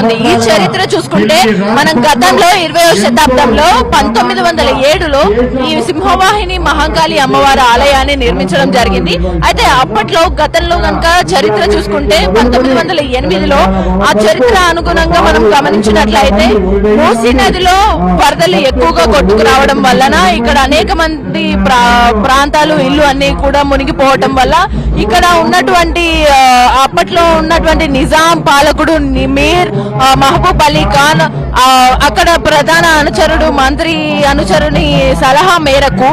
ఉంది ఈ చరిత్ర చూసుకుంటే మనం గతంలో ఇరవై శతాబ్దంలో పంతొమ్మిది వందల ఏడులో ఈ సింహవాహిని మహంకాళి అమ్మవారి ఆలయాన్ని నిర్మించడం జరిగింది. అయితే అప్పట్లో గతంలో కనుక చరిత్ర చూసుకుంటే పంతొమ్మిది వందల ఎనిమిదిలో ఆ చరిత్ర అనుగుణంగా మనం గమనించినట్లయితే మూసీ నదిలో వరదలు ఎక్కువగా కొట్టుకు రావడం వలన ఇక్కడ అనేక మంది ప్రా- ప్రాంతాలు ఇల్లు అన్ని కూడా మునిగిపోవటం వల్ల ఇక్కడ ఉన్నటువంటి అప్పట్లో ఉన్నటువంటి నిజాం పాలకుడు నిమీర్ మహబూబ్ అలీ ఖాన్ అక్కడ ప్రధాన అనుచరుడు మంత్రి అనుచరుని సలహా మేరకు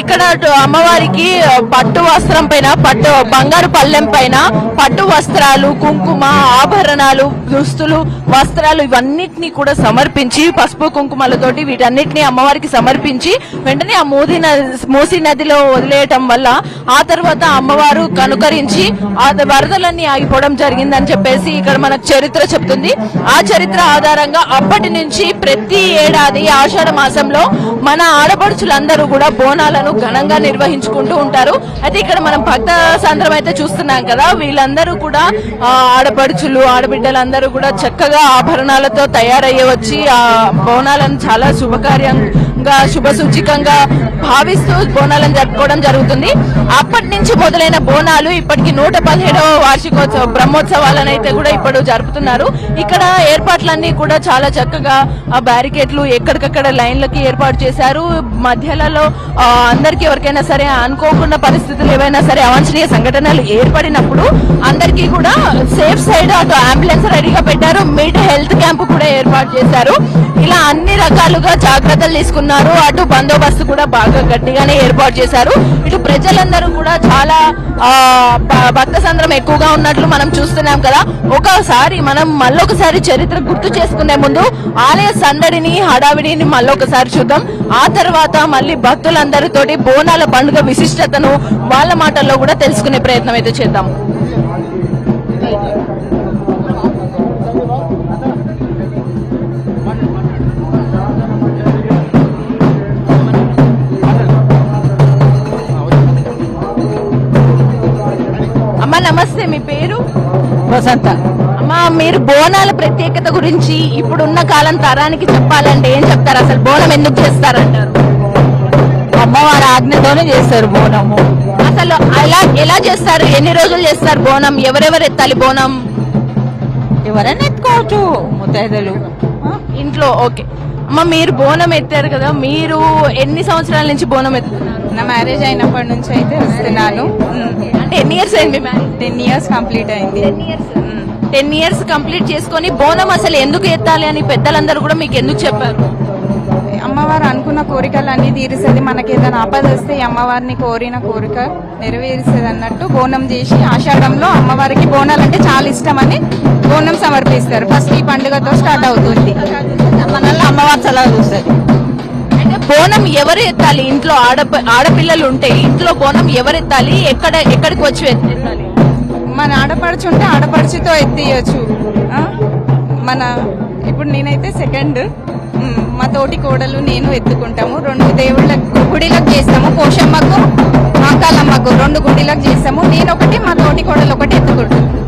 ఇక్కడ అమ్మవారికి పట్టు వస్త్రం పైన పట్టు బంగారు పల్లెం పైన పట్టు వస్త్రాలు కుంకుమ ఆభరణాలు దుస్తులు వస్త్రాలు ఇవన్నిటిని కూడా సమర్పించి పసుపు కుంకుమలతోటి వీటన్నిటిని అమ్మవారికి సమర్పించి వెంటనే ఆ మోదీ నది- మూసీ నదిలో వదిలేయటం వల్ల ఆ తర్వాత అమ్మవారు కనుకరించి ఆ వరదలన్నీ ఆగిపోవడం జరిగిందని చెప్పేసి ఇక్కడ మనకు చరిత్ర చెప్తుంది. ఆ చరిత్ర ఆధారంగా అప్పటి నుంచి ప్రతి ఏడాది ఆషాఢ మాసంలో మన ఆడపడుచులందరూ కూడా బోనాలను ఘనంగా నిర్వహించుకుంటూ ఉంటారు. అయితే ఇక్కడ మనం భక్త సాంద్రం అయితే చూస్తున్నాం కదా వీళ్ళందరూ కూడా ఆడపడుచులు ఆడబిడ్డలందరూ కూడా చక్కగా ఆభరణాలతో తయారయ్యి వచ్చి ఆ బోనాలను చాలా శుభకార్యంగా శుభ సూచికంగా భావిస్తూ బోనాలను జరుపుకోవడం జరుగుతుంది. అప్పటి నుంచి మొదలైన బోనాలు ఇప్పటికి నూట పదిహేడవ వార్షికోత్సవ బ్రహ్మోత్సవాలను అయితే కూడా ఇప్పుడు జరుపుతున్నారు. ఇక్కడ ఏర్పాట్లన్నీ కూడా చాలా చక్కగా ఆ బ్యారికేడ్లు ఎక్కడికక్కడ లైన్లకి ఏర్పాటు చేశారు. మధ్యలలో అందరికీ ఎవరికైనా సరే అనుకోకుండా పరిస్థితులు ఏవైనా సరే అవాంఛనీయ సంఘటనలు ఏర్పడినప్పుడు అందరికీ కూడా సేఫ్ సైడ్ అటు అంబులెన్స్ రెడీగా పెట్టారు. మిడ్ హెల్త్ క్యాంప్ కూడా ఏర్పాటు చేశారు. ఇలా అన్ని రకాలుగా జాగ్రత్తలు తీసుకున్నారు. అటు బందోబస్తు కూడా బాగా గట్టిగానే ఏర్పాటు చేశారు. ఇటు ప్రజలందరూ కూడా చాలా భక్త సంద్రం ఎక్కువగా ఉన్నట్లు మనం చూస్తున్నాం కదా. ఒకసారి మనం మళ్ళొకసారి చరిత్ర గుర్తు చేసుకునే ముందు ఆలయ సందడిని హడావిడిని మళ్ళొకసారి చూద్దాం. ఆ తర్వాత మళ్ళీ భక్తులందరితోటి బోనాల పండుగ విశిష్టతను వాళ్ళ మాటల్లో కూడా తెలుసుకునే ప్రయత్నం అయితే చేద్దాం. వసంత. అమ్మా మీరు బోనాల ప్రత్యేకత గురించి ఇప్పుడున్న కాలం తరానికి చెప్పాలంటే ఏం చెప్తారు? అసలు బోనం ఎందుకు చేస్తారంటారు? అమ్మవారి ఆజ్ఞతోనే చేస్తారు బోనము. అసలు ఎలా ఎలా చేస్తారు? ఎన్ని రోజులు చేస్తారు బోనం? ఎవరెవరు ఎత్తాలి బోనం? ఎవరైనా ఎత్తుకోవచ్చు ముత్తైదలు. ఇంట్లో ఓకే. అమ్మ మీరు బోనం ఎత్తారు కదా మీరు ఎన్ని సంవత్సరాల నుంచి బోనం ఎత్తుతున్నారు నా మ్యారేజ్ అయినప్పటి నుంచి అయితే వస్తున్నాను. అంటే ఎన్ని ఇయర్స్ అయింది టెన్ ఇయర్స్ కంప్లీట్ అయింది. టెన్ ఇయర్స్ కంప్లీట్ చేసుకొని బోనం అసలు ఎందుకు ఎత్తాలి అని పెద్దలందరూ కూడా మీకు ఎందుకు చెప్పారు? అమ్మవారు అనుకున్న కోరికలు అన్ని తీరుస్తుంది. మనకి ఏదైనా ఆపద వస్తే అమ్మవారిని కోరిన కోరిక నెరవేరుస్తుంది అన్నట్టు బోనం చేసి ఆషాఢంలో అమ్మవారికి బోనాలు అంటే చాలా ఇష్టం అని బోనం సమర్పిస్తారు. ఫస్ట్ ఈ పండుగతో స్టార్ట్ అవుతుంది. మనల్ని అమ్మవారి సలహా చూస్తుంది అంటే బోనం ఎవరు ఎత్తాలి? ఇంట్లో ఆడ ఆడపిల్లలు ఉంటే ఇంట్లో బోనం ఎవరు ఎత్తాలి? ఎక్కడ ఎక్కడికి వచ్చి ఎత్- ఎత్తాలి? మన ఆడపడుచు ఉంటే ఆడపడుచుతో ఎత్తియచ్చు? మన ఇప్పుడు నేనైతే సెకండ్ మా తోటి కోడలు నేను ఎత్తుకుంటాము. రెండు దేవుళ్ళ గుడిలకు చేస్తాము. పోషమ్మకు మాకాలమ్మకు రెండు గుడిలకు చేస్తాము. నేను ఒకటి మా తోటి కోడలు ఒకటి ఎత్తుకుంటాము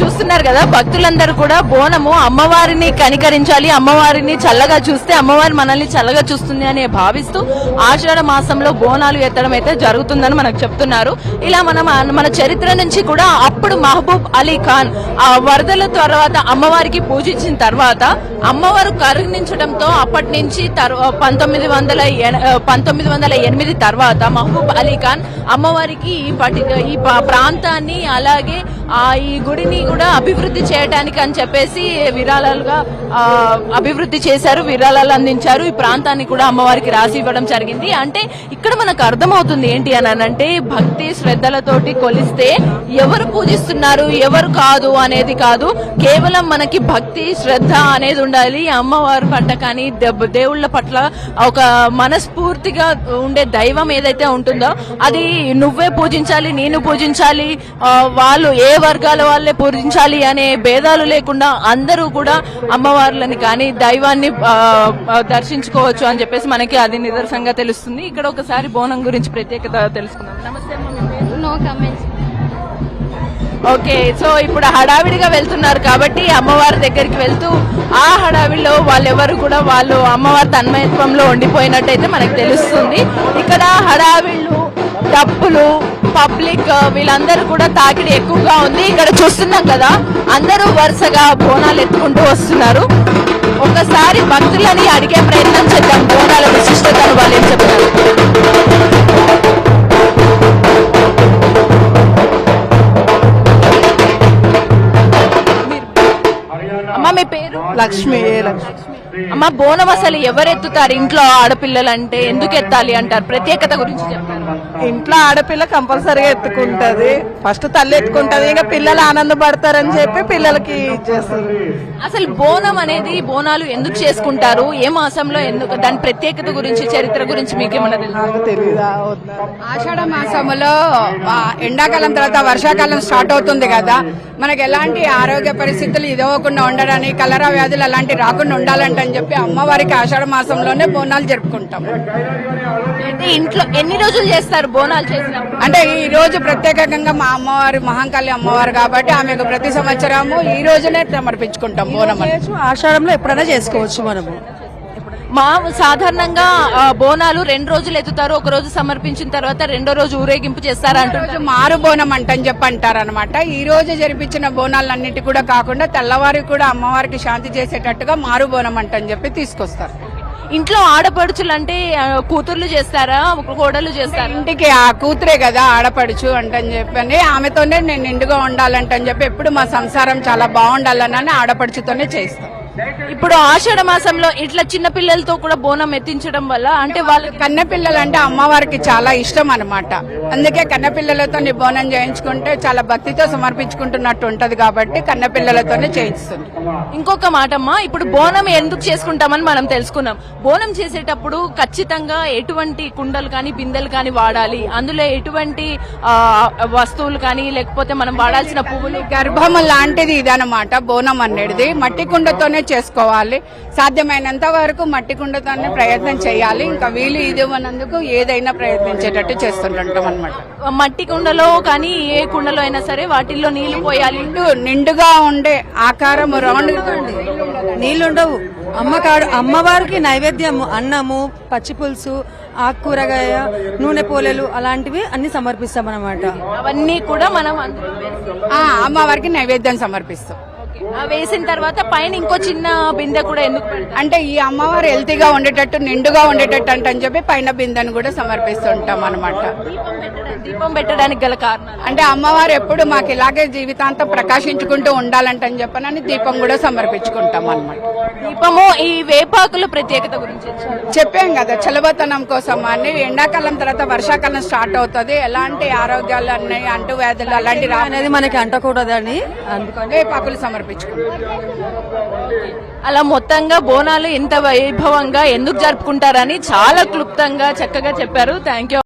చూస్తున్నారు కదా భక్తులందరూ కూడా బోనము. అమ్మవారిని కనికరించాలి అమ్మవారిని చల్లగా చూస్తే అమ్మవారి మనల్ని చల్లగా చూస్తుంది అని భావిస్తూ ఆషాఢ మాసంలో బోనాలు ఎత్తడం అయితే జరుగుతుందని మనకు చెప్తున్నారు. ఇలా మనం మన చరిత్ర నుంచి కూడా అప్పుడు మహబూబ్ అలీ ఖాన్ ఆ వరదల తర్వాత అమ్మవారికి పూజించిన తర్వాత అమ్మవారు కరుణించడంతో అప్పటి నుంచి పంతొమ్మిది వందల పంతొమ్మిది వందల ఎనిమిది తర్వాత మహబూబ్ అలీ ఖాన్ అమ్మవారికి ఈ ఈ ప్రాంతాన్ని అలాగే ఈ గుడిని కూడా అభివృద్ధి చేయడానికి అని చెప్పేసి విరాళాలుగా అభివృద్ధి చేశారు విరాళాలు అందించారు. ఈ ప్రాంతాన్ని కూడా అమ్మవారికి రాసి ఇవ్వడం జరిగింది. అంటే ఇక్కడ మనకు అర్థమవుతుంది ఏంటి అని అంటే భక్తి శ్రద్ధలతోటి కొలిస్తే ఎవరు పూజిస్తున్నారు ఎవరు కాదు అనేది కాదు. కేవలం మనకి భక్తి శ్రద్ధ అనేది ఉండాలి. అమ్మవారి పట్ల కానీ దెబ్బ- దేవుళ్ళ పట్ల ఒక మనస్ఫూర్తిగా ఉండే దైవం ఏదైతే ఉంటుందో అది నువ్వే పూజించాలి నేను పూజించాలి. వాళ్ళు ఏ వర్గాల వాళ్ళే పూజించాలి అనే భేదాలు లేకుండా అందరూ కూడా అమ్మవార్లని కానీ దైవాన్ని దర్శించుకోవచ్చు అని చెప్పేసి మనకి అది నిదర్శనంగా తెలుస్తుంది. ఇక్కడ ఒకసారి బోనం గురించి ప్రత్యేకత తెలుసుకుందాం. నమస్తే? నో కమెంట్స్ ఓకే సో ఇప్పుడు హడావిడిగా వెళ్తున్నారు కాబట్టి అమ్మవారి దగ్గరికి వెళ్తూ ఆ హడావిడిలో వాళ్ళెవరు కూడా వాళ్ళు అమ్మవారి తన్మయత్వంలో ఉండిపోయినట్టయితే మనకు తెలుస్తుంది. ఇక్కడ హడావిళ్ళు డప్పులు పబ్లిక్ వీళ్ళందరూ కూడా తాకిడి ఎక్కువగా ఉంది. ఇక్కడ చూస్తున్నాం కదా అందరూ వరుసగా బోనాలు ఎత్తుకుంటూ వస్తున్నారు. ఒకసారి భక్తులని అడిగే ప్రయత్నం చేద్దాం. బోనాల విశిష్టతను వాళ్ళు ఏం చెప్తారు అమ్మ మీ పేరు? లక్ష్మి లక్ష్మి? అమ్మ బోనం అసలు ఎవరు ఎత్తుతారు ఇంట్లో ఆడపిల్లలు అంటే ఎందుకు ఎత్తాలి అంటారు? ప్రత్యేకత గురించి చెప్పారు ఇంట్లో ఆడపిల్ల కంపల్సరీగా ఎత్తుకుంటది. ఫస్ట్ తల్లి ఎత్తుకుంటది ఇంకా పిల్లలు ఆనందపడతారని చెప్పి పిల్లలకి చేస్తారు అసలు బోనం అనేది బోనాలు ఎందుకు చేసుకుంటారు? ఏ మాసంలో ఎందుకు? దాని ప్రత్యేకత గురించి చరిత్ర గురించి మీకేమన్నా తెలుసు? నాకు తెలియదా వద్దా ఆషాఢ మాసములో ఆ, ఎండాకాలం తర్వాత వర్షాకాలం స్టార్ట్ అవుతుంది కదా. మనకి ఎలాంటి ఆరోగ్య పరిస్థితులు ఇదవకుండా ఉండడానికి కలరా వ్యాధులు అలాంటివి రాకుండా ఉండాలంటే అని చెప్పి అమ్మవారికి ఆషాఢ మాసంలోనే బోనాలు జరుపుకుంటాం. అయితే ఇంట్లో ఎన్ని రోజులు చేస్తారు బోనాలు చేసినప్పుడు? అంటే ఈ రోజు ప్రత్యేకంగా మా అమ్మవారి మహంకాళి అమ్మవారు కాబట్టి ఆమెకు ప్రతి సంవత్సరము ఈ రోజునే సమర్పించుకుంటాం బోనం. ఆషాఢంలో ఎప్పుడైనా చేసుకోవచ్చు మనము. మా సాధారణంగా బోనాలు రెండు రోజులు ఎత్తుతారు ఒక రోజు సమర్పించిన తర్వాత రెండో రోజు ఊరేగింపు చేస్తారు అంటున్నారు రోజు మారు బోనం అంటని చెప్పి అంటారనమాట ఈ రోజు జరిపించిన బోనాలన్నిటి కూడా కాకుండా తెల్లవారి కూడా అమ్మవారికి శాంతి చేసేటట్టుగా మారు బోనం అంటని చెప్పి తీసుకొస్తారు. ఇంట్లో ఆడపడుచులు అంటే కూతుర్లు చేస్తారా కోడలు చేస్తారా? ఇంటికి ఆ కూతురే కదా ఆడపడుచు అంటని చెప్పని ఆమెతోనే నేను నిండుగా ఉండాలంటని చెప్పి ఎప్పుడు మా సంసారం చాలా బాగుండాలని ఆడపడుచుతోనే చేస్తాం ఇప్పుడు ఆషాఢ మాసంలో ఇట్లా చిన్న పిల్లలతో కూడా బోనం ఎత్తించడం వల్ల అంటే వాళ్ళకి కన్నెపిల్లలు అంటే అమ్మవారికి చాలా ఇష్టం అనమాట అందుకే కన్నెపిల్లలతో బోనం చేయించుకుంటే చాలా భక్తితో సమర్పించుకుంటున్నట్టు ఉంటది కాబట్టి కన్నెపిల్లలతోనే చేయిస్తుంది. ఇంకొక మాటమ్మా ఇప్పుడు బోనం ఎందుకు చేసుకుంటామని మనం తెలుసుకున్నాం బోనం చేసేటప్పుడు ఖచ్చితంగా ఎటువంటి కుండలు కానీ బిందెలు కానీ వాడాలి. అందులో ఎటువంటి వస్తువులు కానీ లేకపోతే మనం వాడాల్సిన పువ్వులు గర్భము లాంటిది ఇదనమాట బోనం అనేది మట్టి కుండతోనే చేసుకోవాలి. సాధ్యమైనంత వరకు మట్టి కుండతోనే ప్రయత్నం చేయాలి. ఇంకా వీలు ఇది ఉన్నందుకు ఏదైనా ప్రయత్నించేటట్టు చేస్తుంటాం అనమాట మట్టి కుండలో కానీ ఏ కుండలో అయినా సరే వాటిల్లో నీళ్ళు పోయాలి. నిండు నిండుగా ఉండే ఆకారం రౌండ్ నీళ్ళుండవు. అమ్మకాడు అమ్మవారికి నైవేద్యము అన్నము పచ్చి పులుసు ఆకుకూరగాయ నూనె పోలేలు అలాంటివి అన్ని సమర్పిస్తాం అన్నమాట అవన్నీ కూడా మనం అమ్మవారికి నైవేద్యం సమర్పిస్తాం. వేసిన తర్వాత పైన ఇంకో చిన్న బిందె కూడా ఎందుకు అంటే ఈ అమ్మవారు హెల్తీగా ఉండేటట్టు నిండుగా ఉండేటట్టు అంటని చెప్పి పైన బిందెను కూడా సమర్పిస్తుంటాం అనమాట దీపం పెట్టడానికి గల కారణాలు? అంటే అమ్మవారు ఎప్పుడు మాకు ఇలాగే జీవితాంతం ప్రకాశించుకుంటూ ఉండాలంటని చెప్పనని దీపం కూడా సమర్పించుకుంటాం అనమాట దీపము ఈ వేపాకుల ప్రత్యేకత గురించి. చెప్పాం కదా చలవతనం కోసం అని ఎండాకాలం తర్వాత వర్షాకాలం స్టార్ట్ అవుతుంది. ఎలాంటి ఆరోగ్యాలు అన్నీ అంటువ్యాధులు అలాంటి రా అనేది మనకి అంటకూడదని అందుకని వేపాకులు అలా మొత్తంగా బోనాలు ఇంత వైభవంగా ఎందుకు జరుపుకుంటారని చాలా క్లుప్తంగా చక్కగా చెప్పారు. Thank you